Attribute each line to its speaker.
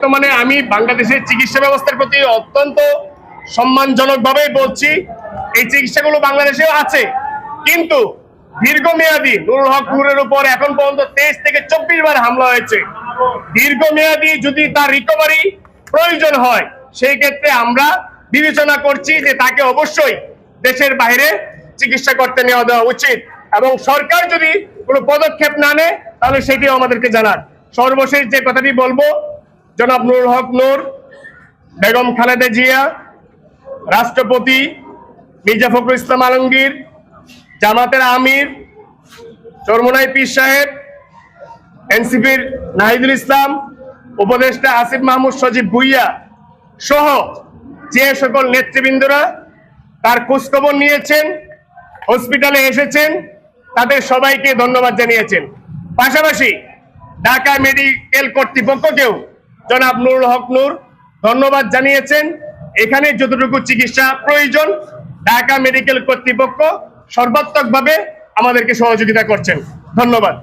Speaker 1: বর্তমানে আমি বাংলাদেশের চিকিৎসা ব্যবস্থার প্রতি অত্যন্ত সম্মানজনক ভাবেই বলছি, এই চিকিৎসাগুলো বাংলাদেশেও আছে। কিন্তু দীর্ঘমেয়াদী নুরুল হক নূরের উপর এখন পর্যন্ত তেইশ থেকে চব্বিশ বার হামলা হয়েছে। দীর্ঘমেয়াদী যদি তার রিকভারি প্রয়োজন হয়, সেই ক্ষেত্রে আমরা বিবেচনা করছি যে তাকে অবশ্যই দেশের বাইরে চিকিৎসা করতে নেওয়া দেওয়া উচিত। এবং সরকার যদি কোনো পদক্ষেপ না নেয়, তাহলে সেটিও আমাদেরকে জানান। সর্বশেষ যে কথাটি বলব জনাব নুরুল হক নূর, বেগম খালেদা জিয়া, রাষ্ট্রপতি মির্জা ফখরুল ইসলাম আলমগীর, জামাতের আমির, চরমোনাই পীর সাহেব, এনসিপির নাহিদুল ইসলাম, উপদেষ্টা আসিফ মাহমুদ সজীব ভুইয়া সহ যে সকল নেতৃবৃন্দরা তার খোঁজখবর নিয়েছেন, হসপিটালে এসেছেন, তাদের সবাইকে ধন্যবাদ জানিয়েছেন। পাশাপাশি ঢাকা মেডিকেল কর্তৃপক্ষকেও জনাব নুরুল হক নূর, ধন্যবাদ জানিয়েছেন। এখানে যতটুকু চিকিৎসা প্রয়োজন, ঢাকা মেডিকেল কর্তৃপক্ষ সর্বাত্মকভাবে আমাদেরকে সহযোগিতা করছেন। ধন্যবাদ।